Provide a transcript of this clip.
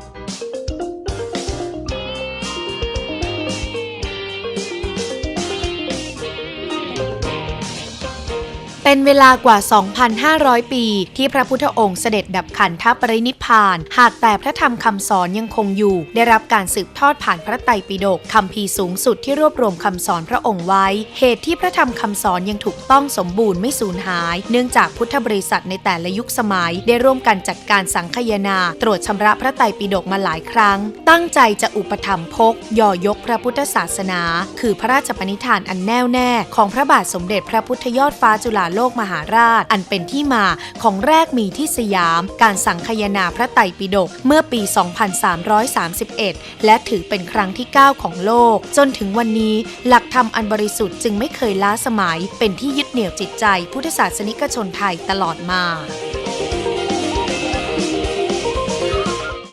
Thank you. เป็นเวลากว่า 2,500 ปี ที่พระพุทธองค์เสด็จดับขันธปรินิพาน หากแต่พระธรรมคำสอนยังคงอยู่ ได้รับการสืบทอดผ่านพระไตรปิฎกคำพีสูงสุดที่รวบรวมคำสอนพระองค์ไว้ เหตุที่พระธรรมคำสอนยังถูกต้องสมบูรณ์ไม่สูญหาย เนื่องจากพุทธบริษัทในแต่ละยุคสมัย ได้ร่วมกันจัดการสังคยนา ตรวจชำระพระไตรปิฎกมาหลายครั้ง ตั้งใจจะอุปถัมภกย่อยกพระพุทธศาสนา คือพระราชปณิธานอันแน่วแน่ ของพระบาทสมเด็จพระพุทธยอดฟ้าจุฬาโลกมหาราช อันเป็นที่มาของแรกมีที่สยาม การสังคายนาพระไตรปิฎกเมื่อปี 2331 และถือเป็นครั้งที่ 9 ของโลก จนถึงวันนี้หลักธรรมอันบริสุทธิ์จึงไม่เคยล้าสมัย เป็นที่ยึดเหนี่ยวจิตใจพุทธศาสนิกชนไทยตลอดมา